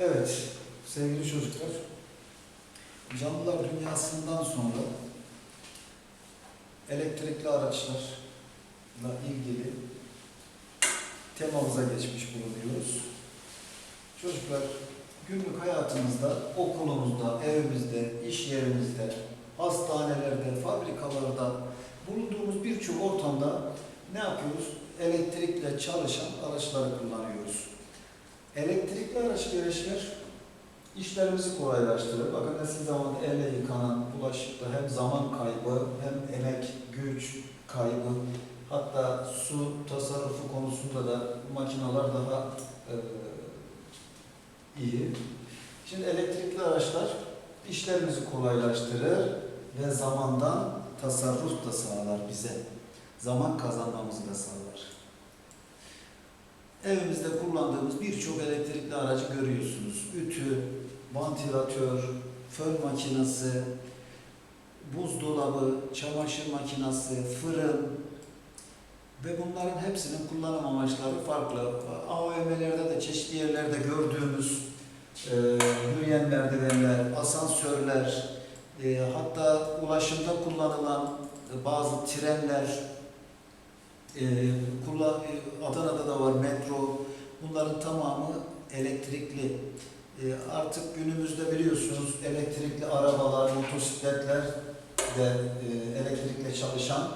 Evet, sevgili çocuklar, canlılar dünyasından sonra elektrikli araçlarla ilgili temamıza geçmiş bulunuyoruz. Çocuklar, günlük hayatımızda, okulumuzda, evimizde, iş yerimizde, hastanelerde, fabrikalarda bulunduğumuz birçok ortamda ne yapıyoruz? Elektrikle çalışan araçları kullanıyoruz. Elektrikli araç gereçler işlerimizi kolaylaştırır. Eski zamanda elle yıkanan bulaşıkta hem zaman kaybı hem emek, güç kaybı hatta su tasarrufu konusunda da makineler daha e, iyi. Şimdi elektrikli araçlar işlerimizi kolaylaştırır ve zamandan tasarruf da sağlar bize. Zaman kazanmamızı da. Evimizde kullandığımız birçok elektrikli aracı görüyorsunuz. Ütü, vantilatör, fön makinesi, buzdolabı, çamaşır makinesi, fırın ve bunların hepsinin kullanım amaçları farklı. AVM'lerde de çeşitli yerlerde gördüğümüz e, yürüyen merdivenler, asansörler, e, hatta ulaşımda kullanılan bazı trenler, e, kullan, e, Adana'da da var metro. Bunların tamamı elektrikli. E, artık günümüzde biliyorsunuz elektrikli arabalar, motosikletler de e, elektrikle çalışan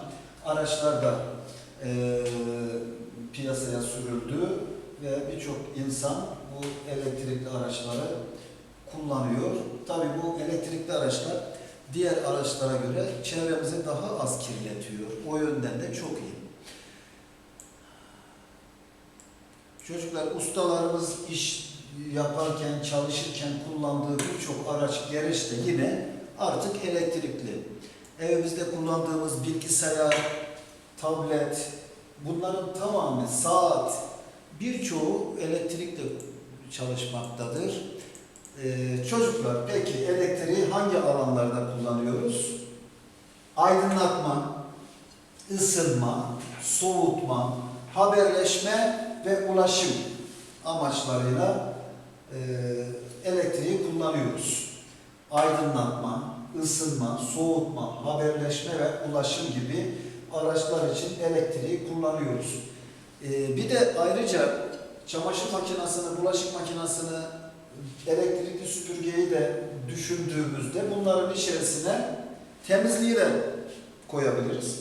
araçlar da e, piyasaya sürüldü ve birçok insan bu elektrikli araçları kullanıyor. Tabii bu elektrikli araçlar diğer araçlara göre çevremizi daha az kirletiyor. O yönden de çok iyi. Çocuklar ustalarımız iş yaparken, çalışırken kullandığı birçok araç, gereç de yine artık elektrikli. Evimizde kullandığımız bilgisayar, tablet, bunların tamamı saat, birçoğu elektrikle çalışmaktadır. Ee, çocuklar peki elektriği hangi alanlarda kullanıyoruz? Aydınlatma, ısınma, soğutma, haberleşme ve ulaşım amaçlarıyla e, elektriği kullanıyoruz. Aydınlatma, ısınma, soğutma, haberleşme ve ulaşım gibi araçlar için elektriği kullanıyoruz. E, bir de ayrıca çamaşır makinesini, bulaşık makinesini, elektrikli süpürgeyi de düşündüğümüzde bunların içerisine temizliği de koyabiliriz.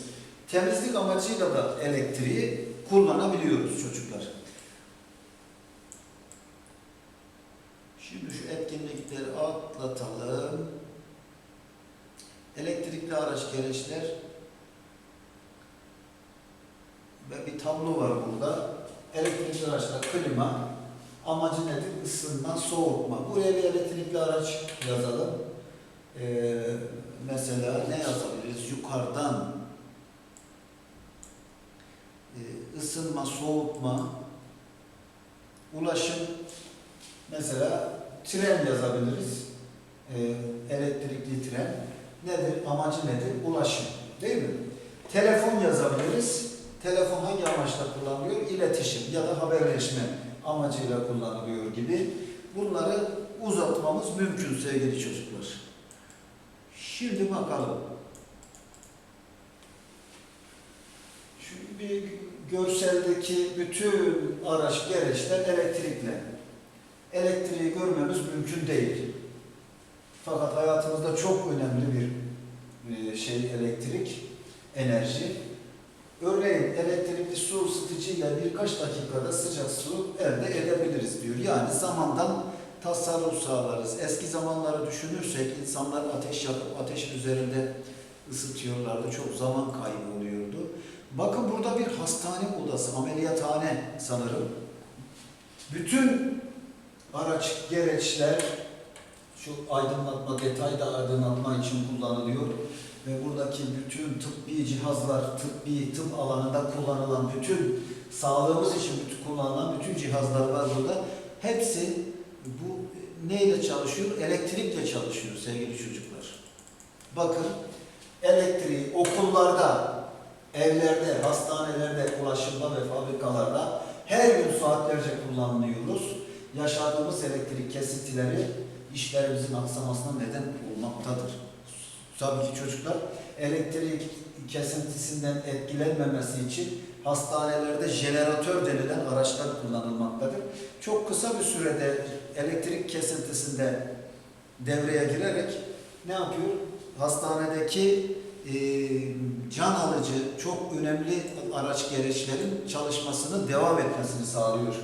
Temizlik amacıyla da elektriği kullanabiliyoruz çocuklar. Şimdi şu etkinlikleri atlatalım. Elektrikli araç gereçler ve bir tablo var burada. Elektrikli araçlar klima, amacı nedir? Isınma, soğutma. Buraya bir elektrikli araç yazalım. Ee, mesela ne yazabiliriz? Yukarıdan e, ısınma, soğutma, ulaşım, mesela tren yazabiliriz. E, elektrikli tren. Nedir? Amacı nedir? Ulaşım. Değil mi? Telefon yazabiliriz. Telefon hangi amaçla kullanılıyor? İletişim ya da haberleşme amacıyla kullanılıyor gibi. Bunları uzatmamız mümkün sevgili çocuklar. Şimdi bakalım. Şu bir görseldeki bütün araç gereçler elektrikle. Elektriği görmemiz mümkün değil. Fakat hayatımızda çok önemli bir e, şey elektrik, enerji. Örneğin elektrikli su ısıtıcıyla birkaç dakikada sıcak su elde edebiliriz diyor. Yani zamandan tasarruf sağlarız. Eski zamanları düşünürsek insanlar ateş yakıp ateşin üzerinde ısıtıyorlardı. Çok zaman kaybı oluyordu. Bakın burada bir hastane odası, ameliyathane sanırım. Bütün araç, gereçler şu aydınlatma, detayda aydınlatma için kullanılıyor. Ve buradaki bütün tıbbi cihazlar, tıbbi tıp alanında kullanılan bütün, sağlığımız için bütün kullanılan bütün cihazlar var burada. Hepsi bu neyle çalışıyor? Elektrikle çalışıyor sevgili çocuklar. Bakın elektriği okullarda, evlerde, hastanelerde, ulaşımda ve fabrikalarda her gün saatlerce kullanıyoruz. yaşadığımız elektrik kesintileri işlerimizin aksamasına neden olmaktadır. Tabii ki çocuklar elektrik kesintisinden etkilenmemesi için hastanelerde jeneratör denilen araçlar kullanılmaktadır. Çok kısa bir sürede elektrik kesintisinde devreye girerek ne yapıyor? Hastanedeki e, can alıcı çok önemli araç gereçlerin çalışmasını devam etmesini sağlıyor.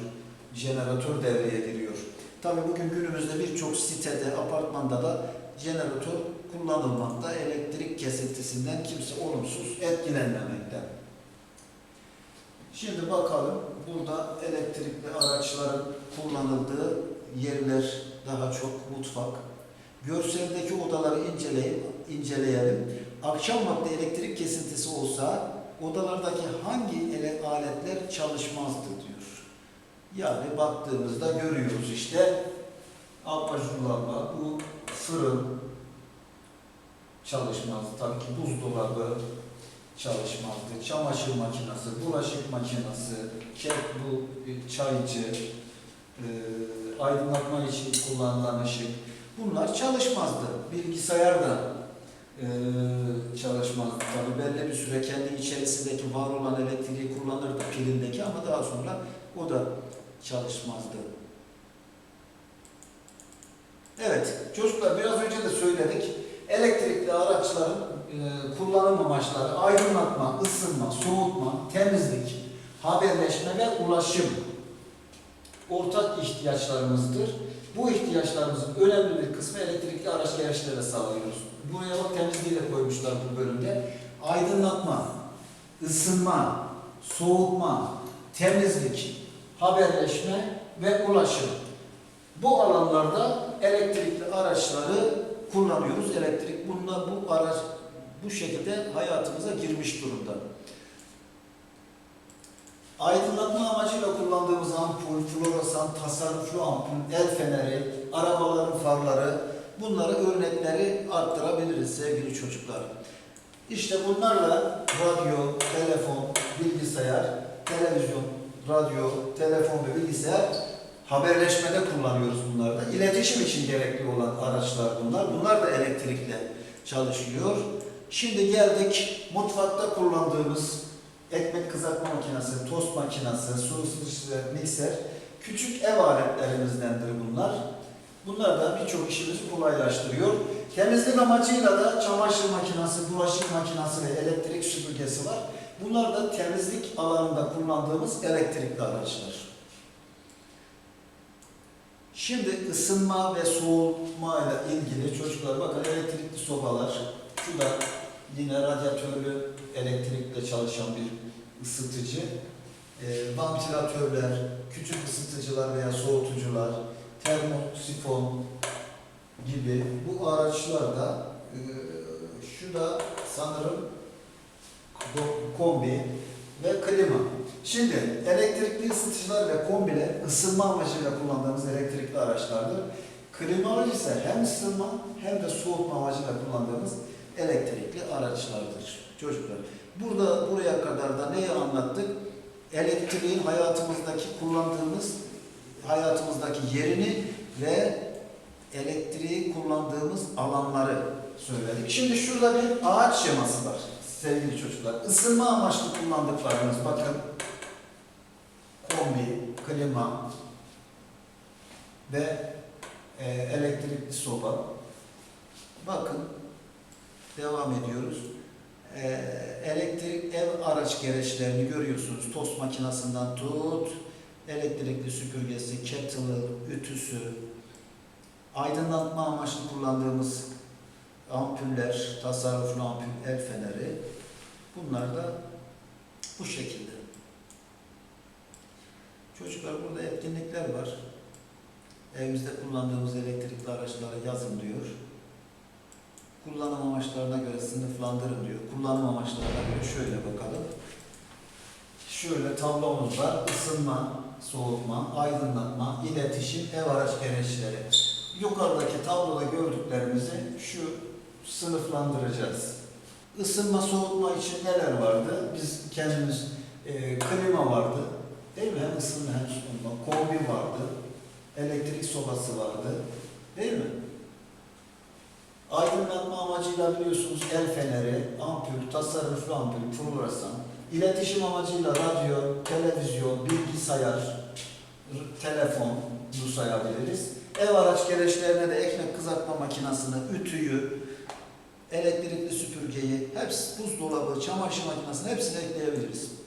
Jeneratör devreye giriyor. Tabii bugün günümüzde birçok sitede, apartmanda da jeneratör kullanılmakta. Elektrik kesintisinden kimse olumsuz etkilenmemekte. Şimdi bakalım burada elektrikli araçların kullanıldığı yerler daha çok mutfak. Görseldeki odaları inceleyip inceleyelim. Akşam vakti elektrik kesintisi olsa odalardaki hangi ele aletler çalışmazdı diyor. Yani baktığımızda görüyoruz işte abajurlar bu fırın çalışmazdı. Tabii ki buzdolabı çalışmazdı. Çamaşır makinesi, bulaşık makinesi, kek bu çaycı, e, aydınlatma için kullanılan ışık bunlar çalışmazdı. Bilgisayar da e, çalışmazdı. Tabii belli bir süre kendi içerisindeki var olan elektriği kullanırdı pilindeki ama daha sonra o da çalışmazdı. Evet, çocuklar biraz önce de söyledik. Elektrikli araçların e, kullanım amaçları aydınlatma, ısınma, soğutma, temizlik, haberleşme ve ulaşım ortak ihtiyaçlarımızdır. Bu ihtiyaçlarımızın önemli bir kısmı elektrikli araç gereçlere sağlıyoruz. Buraya bak temizliği de koymuşlar bu bölümde. Aydınlatma, ısınma, soğutma, temizlik, haberleşme ve ulaşım. Bu alanlarda elektrikli araçları kullanıyoruz. Elektrik bunlar bu araç bu şekilde hayatımıza girmiş durumda. Aydınlatma amacıyla kullandığımız ampul, floresan, tasarruflu ampul, el feneri, arabaların farları bunları örnekleri arttırabiliriz sevgili çocuklar. İşte bunlarla radyo, telefon, bilgisayar, televizyon, radyo, telefon ve bilgisayar haberleşmede kullanıyoruz bunları da. İletişim için gerekli olan araçlar bunlar. Bunlar da elektrikle çalışıyor. Şimdi geldik mutfakta kullandığımız ekmek kızartma makinesi, tost makinesi, su ısıtıcı, mikser, küçük ev aletlerimizdendir bunlar. Bunlar da birçok işimizi kolaylaştırıyor. Temizlik amacıyla da çamaşır makinesi, bulaşık makinesi ve elektrik süpürgesi var. Bunlar da temizlik alanında kullandığımız elektrikli araçlar. Şimdi ısınma ve soğutma ile ilgili çocuklar bakın elektrikli sobalar, şu da yine radyatörlü elektrikle çalışan bir ısıtıcı. E, vantilatörler, küçük ısıtıcılar veya soğutucular, termosifon gibi bu araçlar da e, şu da sanırım ko- kombi ve klima. Şimdi elektrikli ısıtıcılar ve kombiler ısınma amacıyla kullandığımız elektrikli araçlardır. Klimalar ise hem ısınma hem de soğutma amacıyla kullandığımız elektrikli araçlardır çocuklar. Burada buraya kadar da neyi anlattık? Elektriğin hayatımızdaki kullandığımız hayatımızdaki yerini ve elektriği kullandığımız alanları söyledik. Şimdi şurada bir ağaç şeması var sevgili çocuklar. Isınma amaçlı kullandıklarımız bakın kombi, klima ve e, elektrikli soba. Bakın devam ediyoruz. E, elektrik ev araç gereçlerini görüyorsunuz. Tost makinesinden tut, elektrikli süpürgesi, kettle'ı, ütüsü, aydınlatma amaçlı kullandığımız ampuller, tasarruflu ampul, el feneri. Bunlar da bu şekilde. Çocuklar burada etkinlikler var. Evimizde kullandığımız elektrikli araçları yazın diyor. Kullanım amaçlarına göre sınıflandırın diyor. Kullanım amaçlarına göre şöyle bakalım. Şöyle tablomuz var. Soğutma, aydınlatma, iletişim, ev araç gereçleri. Yukarıdaki tabloda gördüklerimizi şu sınıflandıracağız. Isınma, soğutma için neler vardı? Biz kendimiz e, klima vardı. Değil mi? Hem ısınma hem soğutma. Kombi vardı. elektrik sobası vardı. Değil mi? Aydınlatma amacıyla biliyorsunuz el feneri, ampul, tasarruflu ampul, floresan, iletişim amacıyla radyo, televizyon, bilgisayar, telefon bu sayabiliriz. Ev araç gereçlerine de ekmek kızartma makinesini, ütüyü, elektrikli süpürgeyi, hepsi buzdolabı, çamaşır makinesini hepsini ekleyebiliriz.